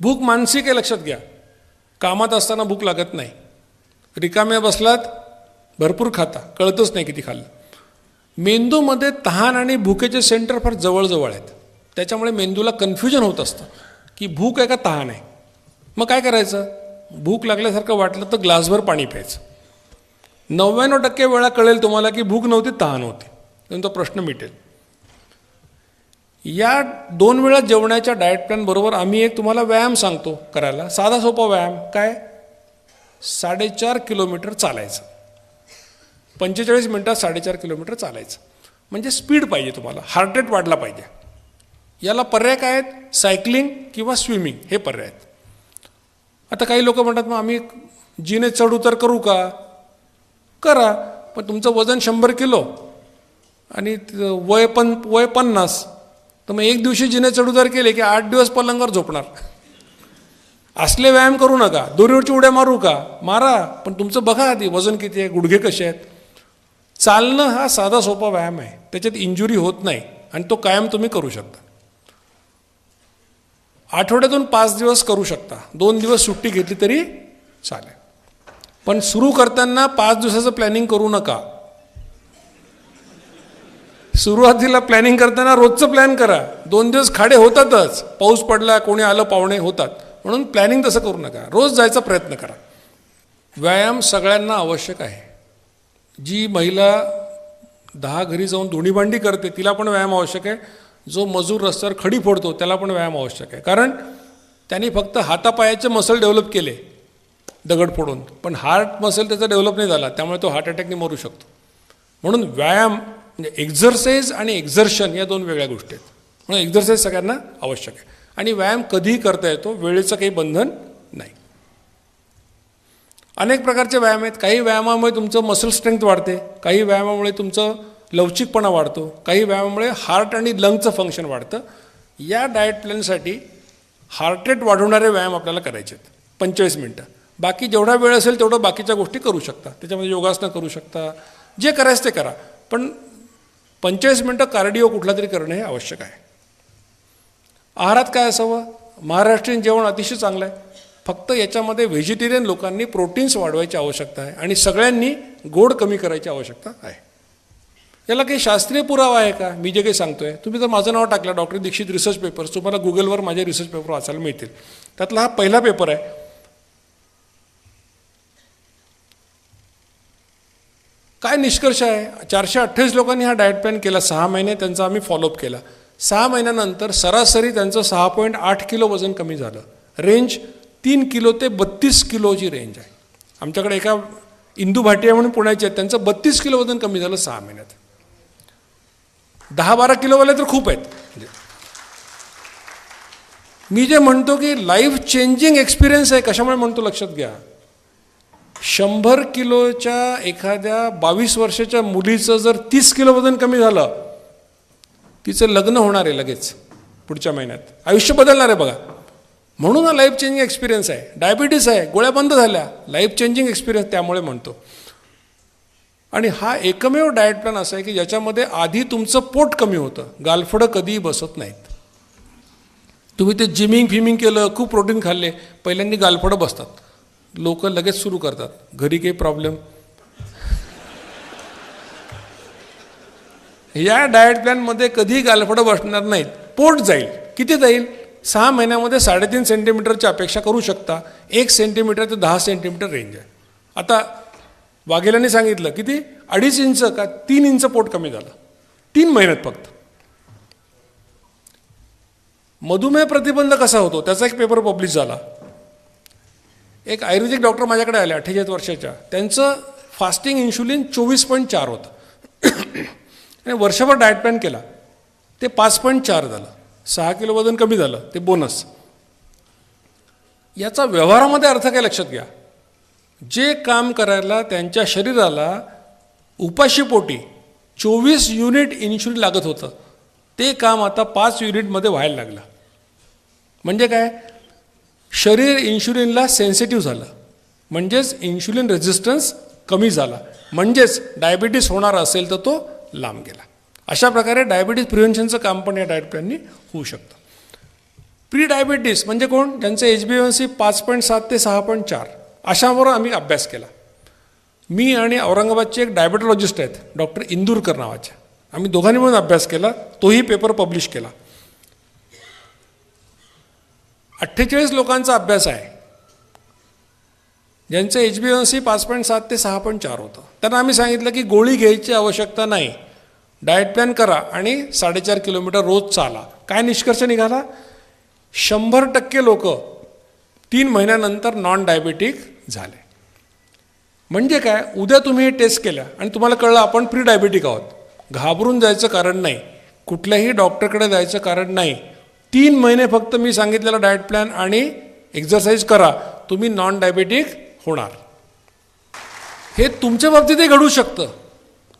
भूक मानसिक आहे लक्षात घ्या. कामात असताना भूक लागत नाही. रिकाम्या बसलात भरपूर खाता. कळतच नाही किती खाल्लं. मेंदूमध्ये तहान आणि भुकेचे सेंटर फार जवळजवळ आहेत. त्याच्यामुळे मेंदूला कन्फ्युजन होत असतं की भूक आहे का तहान आहे? मग काय करायचं? भूक लागल्यासारखं वाटलं तर ग्लासभर पाणी प्यायचं. नव्याण्णव टक्के वेळा कळेल तुम्हाला की भूक नव्हती तहान होती. तुमचा प्रश्न मिटेल. या दोन वेळा जेवणाच्या डाएट प्लॅनबरोबर आम्ही एक तुम्हाला व्यायाम सांगतो करायला. साधा सोपा व्यायाम. काय? साडेचार किलोमीटर चालायचं. पंचेचाळीस मिनटात साडेचार किलोमीटर चालायचं. म्हणजे स्पीड पाहिजे तुम्हाला. हार्ट रेट वाढला पाहिजे. याला पर्याय काय आहेत? सायकलिंग किंवा स्विमिंग हे पर्याय आहेत. आता काही लोक म्हणतात मग आम्ही जिने चढ उतर करू का? करा पण तुमचं वजन शंभर किलो आणि वय पण वय पन्नास तर मग एक दिवशी जिने चढउतार केले की आठ दिवस पलंगावर झोपणार. असले व्यायाम करू नका. दोरीवरची उड्या मारू का? मारा. पण तुमचं बघा आधी वजन किती आहे गुडघे कसे आहेत. चालणं हा साधा सोपा व्यायाम आहे. त्याच्यात इंजुरी होत नाही. आणि तो कायम तुम्ही करू शकता. आठवड्यातून पाच दिवस करू शकता. दोन दिवस सुट्टी घेतली तरी चालेल. पण सुरू करताना पाच दिवसाचं प्लॅनिंग करू नका. सुरुवातीला प्लॅनिंग करताना रोजचं प्लॅन करा. दोन दिवस खाडे होतातच. पाऊस पडला कोणी आलं पाहुणे होतात. म्हणून प्लॅनिंग तसं करू नका. रोज जायचा प्रयत्न करा. व्यायाम सगळ्यांना आवश्यक आहे. जी महिला दहा घरी जाऊन धुणी भांडी करते तिला पण व्यायाम आवश्यक आहे. जो मजूर रस्त्यावर खडी फोडतो त्याला पण व्यायाम आवश्यक आहे. कारण त्यांनी फक्त हातापायाचे मसल डेव्हलप केले दगड फोडून. पण हार्ट मसल त्याचा डेव्हलप नाही झाला. त्यामुळे तो हार्ट अटॅकने मरू शकतो. म्हणून व्यायाम म्हणजे एक्झरसाईज आणि एक्झर्शन या दोन वेगळ्या गोष्टी आहेत. म्हणून एक्झरसाईज सगळ्यांना आवश्यक आहे. आणि व्यायाम कधीही करता येतो वेळेचं काही बंधन नाही. अनेक प्रकारचे व्यायाम आहेत. काही व्यायामामुळे तुमचं मसल स्ट्रेंथ वाढते काही व्यायामामुळे तुमचं लवचिकपणा वाढतो काही व्यायामामुळे हार्ट आणि लंगचं फंक्शन वाढतं. या डाएट प्लॅनसाठी हार्ट रेट वाढवणारे व्यायाम आपल्याला करायचे आहेत. पंचेचाळीस मिनटं. बाकी जेवढा वेळ असेल तेवढं बाकीच्या गोष्टी करू शकता. त्याच्यामध्ये योगासनं करू शकता. जे करायचं ते करा. पण पंचेचाळीस मिनटं कार्डिओ कुठला तरी करणं हे आवश्यक आहे. आहारात काय असावं? महाराष्ट्रीयन जेवण अतिशय चांगलं आहे. फक्त याच्यामध्ये व्हेजिटेरियन लोकांनी प्रोटीन्स वाढवायची आवश्यकता आहे आणि सगळ्यांनी गोड कमी करायची आवश्यकता आहे. याला काही शास्त्रीय पुरावा आहे का? मी जे काही सांगतोय. तुम्ही जर माझं नाव टाकलं डॉक्टर दीक्षित रिसर्च पेपर्स तुम्हाला गुगलवर माझे रिसर्च पेपर वाचायला मिळतील. त्यातला हा पहिला पेपर आहे. काय निष्कर्ष आहे? चारशे अठ्ठावीस लोकांनी हा डाएट प्लॅन केला सहा महिने त्यांचा आम्ही फॉलोअप केला. सहा महिन्यानंतर सरासरी त्यांचं सहा पॉईंट आठ किलो वजन कमी झालं. रेंज तीन किलो ते बत्तीस किलोची रेंज आहे. आमच्याकडे एका इंदू भाटिया म्हणून पुण्याचे आहेत. त्यांचं बत्तीस किलो वजन कमी झालं सहा महिन्यात. दहा बारा किलोवाले तर खूप आहेत. म्हणजे मी जे म्हणतो की लाईफ चेंजिंग एक्सपिरियन्स आहे कशामुळे म्हणतो लक्षात घ्या. शंभर किलोच्या एखाद्या बावीस वर्षाच्या मुलीचं जर तीस किलो वजन कमी झालं तिचं लग्न होणार आहे लगेच पुढच्या महिन्यात. आयुष्य बदलणार आहे बघा. म्हणून हा लाईफ चेंजिंग एक्सपिरियन्स आहे. डायबिटीस आहे गोळ्या बंद झाल्या. लाईफ चेंजिंग एक्सपिरियन्स त्यामुळे म्हणतो. आणि हा एकमेव डाएट प्लॅन असा आहे की ज्याच्यामध्ये आधी तुमचं पोट कमी होतं. गालफडं कधीही बसत नाहीत. तुम्ही ते जिमिंग फिमिंग केलं खूप प्रोटीन खाल्ले पहिल्यांदा गालफडं बसतात. लोक लगेच सुरू करतात. घरी काही प्रॉब्लेम या डाएट प्लॅनमध्ये कधीही गालफडं बसणार नाहीत. पोट जाईल. किती जाईल? सहा महिन्यामध्ये साडेतीन सेंटीमीटरची अपेक्षा करू शकता. एक सेंटीमीटर ते दहा सेंटीमीटर रेंज आहे. आता वाघेलांनी सांगितलं किती? अडीच इंच का तीन इंच पोट कमी झालं. तीन महिन्यात फक्त. मधुमेह प्रतिबंध कसा होतो? त्याचा एक पेपर पब्लिश झाला. एक आयुर्वेदिक डॉक्टर माझ्याकडे आले अठ्ठेचाळीस वर्षाच्या. त्यांचं फास्टिंग इन्शुलिन चोवीस पॉईंट चार होतं. आणि वर्षभर डाएट प्लॅन केला. ते पाच पॉईंट चार झालं. सहा किलो वजन कमी झालं. ते बोनस याचा व्यवहारामध्ये अर्थ काय लक्षात घ्या. जे काम करायला त्यांच्या शरीराला उपाशीपोटी चोवीस युनिट इन्शुलिन लागत होतं. ते काम आता पाच युनिटमध्ये व्हायला लागलं. म्हणजे काय? शरीर इन्शुलिनला सेन्सिटिव्ह झालं. म्हणजेच इन्शुलिन रेझिस्टन्स कमी झाला. म्हणजेच डायबिटीस होणार असेल तर तो लांब गेला. अशा प्रकारे डायबिटीज प्रिव्हेन्शनचं काम पण या डायट प्लॅननी होऊ शकतं. प्री डायबिटीस म्हणजे कोण? ज्यांचं एच बी एन सी पाच पॉईंट सात ते सहा पॉईंट चार. अशावर आम्ही अभ्यास केला. मी आणि औरंगाबादचे एक डायबेटॉलॉजिस्ट आहेत डॉक्टर इंदूरकर नावाचे. आम्ही दोघांनी मिळून अभ्यास केला तोही पेपर पब्लिश केला. अठ्ठेचाळीस लोकांचा अभ्यास आहे. ज्यांचं एच बी एन सी पाच पॉईंट सात ते सहा पॉईंट चार होतं. त्यांना आम्ही सांगितलं की गोळी घ्यायची आवश्यकता नाही. डाएट प्लॅन करा आणि साडेचार किलोमीटर रोज चाला. काय निष्कर्ष निघाला? शंभर टक्के लोक तीन महिन्यानंतर नॉन डायबेटिक झाले. म्हणजे काय? उद्या तुम्ही हे टेस्ट केल्या आणि तुम्हाला कळलं आपण प्री डायबेटिक आहोत. घाबरून जायचं कारण नाही. कुठल्याही डॉक्टरकडे जायचं कारण नाही. तीन महिने फक्त मी सांगितलेला डाएट प्लॅन आणि एक्झरसाईज करा तुम्ही नॉन डायबेटिक होणार. हे तुमच्या बाबतीतही घडू शकतं.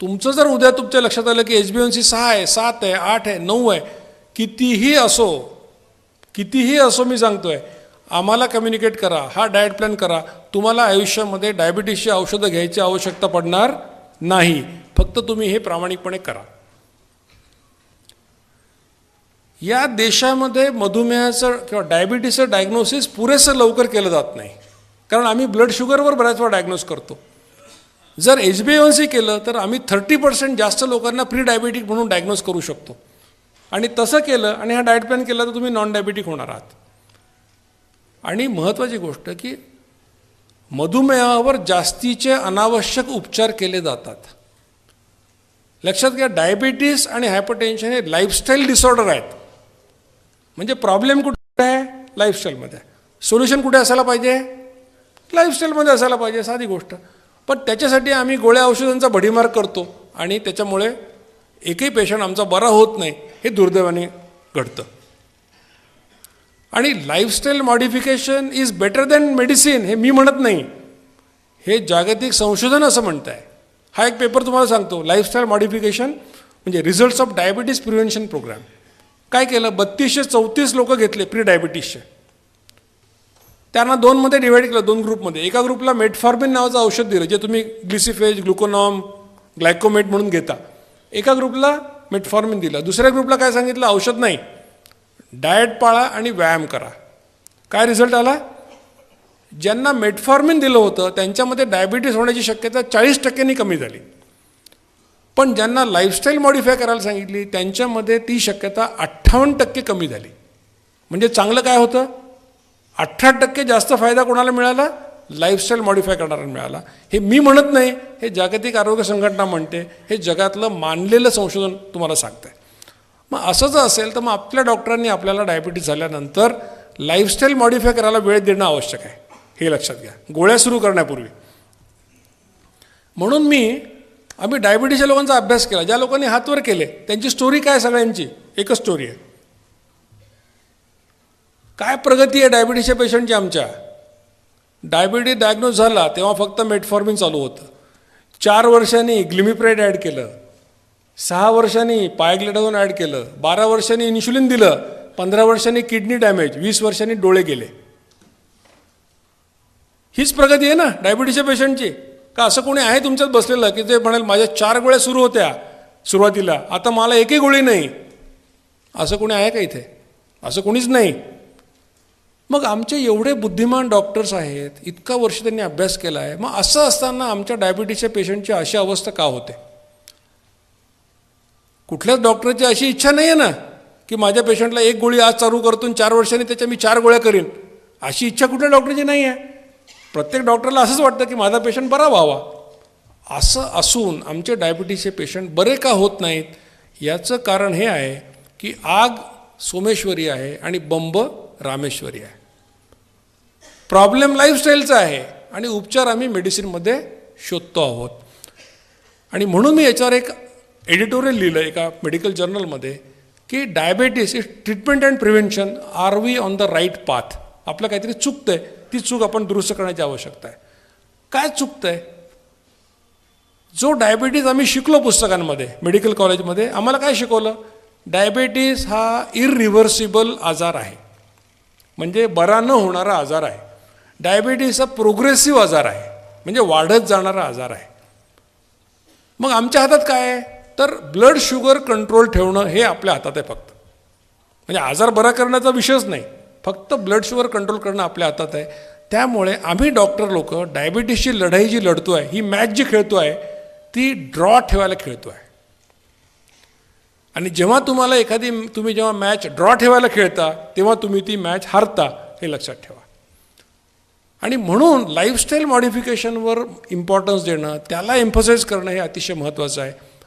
तुमचं जर उद्या तुमच्या लक्षात आलं की एच बी एन सी सहा आहे सात आहे आठ आहे नऊ आहे कितीही असो कितीही असो मी सांगतोय आम्हाला कम्युनिकेट करा हा डाएट प्लॅन करा. तुम्हाला आयुष्यामध्ये डायबिटीसची औषधं घ्यायची आवश्यकता पडणार नाही. फक्त तुम्ही हे प्रामाणिकपणे करा. या देशामध्ये मधुमेहाचं किंवा डायबिटीसचं डायग्नोसिस पुरेसं लवकर केलं जात नाही. कारण आम्ही ब्लड शुगरवर बऱ्याच वेळा डायग्नोज करतो. जर एच बी एन सी केलं तर आम्ही थर्टी पर्सेंट जास्त लोकांना प्री डायबिटिक म्हणून डायग्नोज करू शकतो. आणि तसं केलं आणि हा डाएट प्लॅन केला तर तुम्ही नॉन डायबेटिक होणार आहात. आणि महत्त्वाची गोष्ट की मधुमेहावर जास्तीचे अनावश्यक उपचार केले जातात. लक्षात घ्या डायबिटीस आणि हायपरटेन्शन हे लाईफस्टाईल डिसऑर्डर आहेत. म्हणजे प्रॉब्लेम कुठे आहे? लाईफस्टाईलमध्ये सोल्युशन कुठे असायला पाहिजे? लाईफस्टाईलमध्ये असायला पाहिजे साधी गोष्ट. पण त्याच्यासाठी आम्ही गोळ्या औषधांचा भडीमार करतो आणि त्याच्यामुळे एकही पेशंट आमचा बरा होत नाही हे दुर्दैवाने घडतं. आणि lifestyle modification is better than medicine हे मी म्हणत नाही. हे जागतिक संशोधन असं म्हणत आहे हा एक पेपर तुम्हाला सांगतो लाईफस्टाईल मॉडिफिकेशन म्हणजे results of diabetes prevention program काय केलं? बत्तीसशे चौतीस लोक घेतले प्री डायबिटीसचे त्यांना दोनमध्ये डिवाईड केलं दोन ग्रुपमध्ये एका ग्रुपला मेटफॉर्मिन नावाचं औषध दिलं जे तुम्ही ग्लिसिफेज ग्लुकोनॉम ग्लायकोमेट म्हणून घेता. एका ग्रुपला मेटफॉर्मिन दिलं. दुसऱ्या ग्रुपला काय सांगितलं? औषध नाही. डाएट पाळा आणि व्यायाम करा. काय रिझल्ट आला? ज्यांना मेटफॉर्मिन दिलं होतं त्यांच्यामध्ये डायबिटीस होण्याची शक्यता चाळीस टक्क्यांनी कमी झाली. पण ज्यांना लाईफस्टाईल मॉडिफाय करायला सांगितली त्यांच्यामध्ये ती शक्यता अठ्ठावन्न टक्के कमी झाली. म्हणजे चांगलं काय होतं? अठरा टक्के जास्त फायदा कोणाला मिळाला? लाईफस्टाईल मॉडिफाय करणारा मिळाला. हे मी म्हणत नाही हे जागतिक आरोग्य संघटना म्हणते हे जगातलं मानलेलं संशोधन तुम्हाला सांगतंय. मग असं जर असेल तर मग आपल्या डॉक्टरांनी आपल्याला डायबिटीस झाल्यानंतर लाईफस्टाईल मॉडिफाय करायला वेळ देणं आवश्यक आहे. हे लक्षात घ्या. गोळ्या सुरू करण्यापूर्वी. म्हणून मी आम्ही डायबिटीसच्या लोकांचा अभ्यास केला. ज्या लोकांनी हातवर केले त्यांची स्टोरी काय सगळ्यांची? एकच स्टोरी आहे. काय प्रगती आहे डायबिटीसच्या पेशंटची आमच्या? डायबिटीस डायग्नोज झाला तेव्हा फक्त मेटफॉर्मिन चालू होतं. चार वर्षांनी ग्लिमिप्रेड ॲड केलं. सहा वर्षांनी पायग्लेडोन ॲड केलं. बारा वर्षांनी इन्शुलिन दिलं. पंधरा वर्षांनी किडनी डॅमेज वीस वर्षांनी डोळे गेले. हीच प्रगती आहे ना डायबिटीसच्या पेशंटची? का असं कोणी आहे तुमच्यात बसलेलं की ते म्हणाल माझ्या चार गोळ्या सुरू होत्या सुरुवातीला आता मला एकही गोळी नाही. असं कोणी आहे का इथे? असं कोणीच नाही. मग आमचे एवढे बुद्धिमान डॉक्टर्स आहेत इतका वर्ष त्यांनी अभ्यास केला आहे मग असं असताना आमच्या डायबिटीसच्या पेशंटची अशी अवस्था का होते? कुठल्याच डॉक्टरची अशी इच्छा नाही आहे ना की माझ्या पेशंटला एक गोळी आज चालू करतो चार वर्षांनी त्याच्या मी चार गोळ्या करीन. अशी इच्छा कुठल्या डॉक्टरची नाही आहे प्रत्येक डॉक्टरला असंच वाटतं की माझा पेशंट बरा व्हावा. असं असून आमचे डायबिटीसचे पेशंट बरे का होत नाहीत याचं कारण हे आहे की आग सोमेश्वरी आहे आणि बंब रामेश्वरी आहे. प्रॉब्लेम लाईफस्टाईलचा आहे आणि उपचार आम्ही मेडिसिनमध्ये शोधतो आहोत. आणि म्हणून मी याच्यावर एक एडिटोरियल लिहिलं एका मेडिकल जर्नलमध्ये की diabetes is treatment and prevention are we on the right path आपलं काहीतरी चुकतं आहे ती चूक आपण दुरुस्त करण्याची आवश्यकता आहे. काय चुकतं आहे जो डायबिटीज आम्ही शिकलो पुस्तकांमध्ये मेडिकल कॉलेजमध्ये आम्हाला काय शिकवलं? डायबिटीस हा इररिव्हर्सिबल आजार आहे. म्हणजे बरा न होणारा आजार आहे. डायबिटीस हा प्रोग्रेसिव्ह आजार आहे. म्हणजे वाढत जाणारा आजार आहे. मग आमच्या हातात काय आहे? तर ब्लड शुगर कंट्रोल ठेवणं हे आपल्या हातात आहे फक्त. म्हणजे आजार बरा करण्याचा विषयच नाही. फक्त ब्लड शुगर कंट्रोल करणं आपल्या हातात आहे. त्यामुळे आम्ही डॉक्टर लोक डायबिटीसची लढाई जी लढतो आहे ही मॅच जी खेळतो आहे ती ड्रॉ ठेवायला खेळतो आहे. आणि जेव्हा तुम्हाला एखादी तुम्ही जेव्हा मॅच ड्रॉ ठेवायला खेळता तेव्हा तुम्ही ती मॅच हारता हे लक्षात ठेवा. आणि म्हणून लाईफस्टाईल मॉडिफिकेशनवर इम्पॉर्टन्स देणं त्याला एम्फोसाईज करणं हे अतिशय महत्त्वाचं आहे.